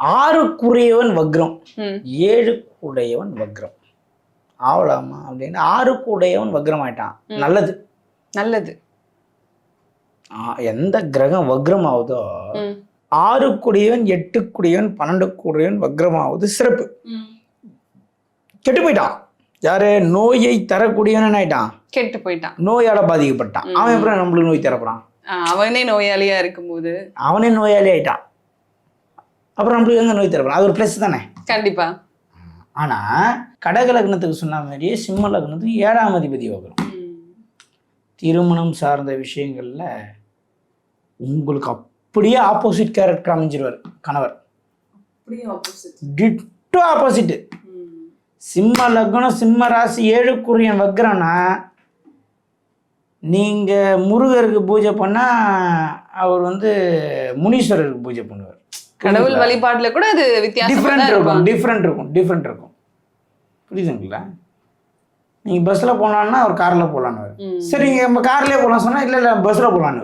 ஆறுக்குரியவன் வக்ரம். ஏழுக்குடையவன் வக்ரம். ஆவலாமா அப்படின்னு ஆறுக்குடையவன் வக்ரம் ஆயிட்டான் நல்லது. நல்லது. எந்த கிரகம் வக்ரம் ஆகுதோ ஆறுக்குடையவன் எட்டுக்குடையவன் பன்னெண்டுக்குடையவன் வக்ரமாவது சிறப்பு. கெட்டு போயிட்டான். யாரு? நோயை தரக்கூடியவன் ஆயிட்டான். கெட்டு போயிட்டான். நோயால பாதிக்கப்பட்டான். அவன் அப்புறம் நம்மளுக்கு நோய் தரப்போறான்? அவனே நோயாளியா இருக்கும்போது. அவனே நோயாளி ஆயிட்டான். அப்புறம் நம்மளுக்கு எங்க நோய் தரப்போறான் அது ஒரு ப்ளஸ் தானே? கண்டிப்பா. ஆனா கடக லக்னத்துக்கு சொன்ன மாதிரியே சிம்ம லக்னத்துக்கு ஏழாம் அதிபதி வரும். ம். திருமணம் சார்ந்த விஷயங்கள்ல உங்களுக்கு அப்படியே ஆப்போசிட் கேரக்டர் அமைஞ்சிருவார் கணவர். Ditto opposite. சிம்ம லக்னம் சிம்ம ராசி ஏழுக்குரியன் வக்ரம்னா நீங்க முருகருக்கு பூஜை பண்ணா அவர் வந்து முனீஸ்வரருக்கு பூஜை பண்ணுவார். கடவுள் வழிபாட்டுல கூட அது வித்தியாசமா டிஃப்ரெண்ட் இருக்கும் டிஃப்ரெண்ட் இருக்கும் டிஃப்ரெண்ட் இருக்கும். புரியுதுங்களா? நீங்கள் பஸ்ஸில் போகலான்னா அவர் காரில் போகலான்னு. சரி நீங்கள் நம்ம கார்லேயே போகலாம் சொன்னால் இல்லை இல்லை பஸ்ஸில் போகலான்னு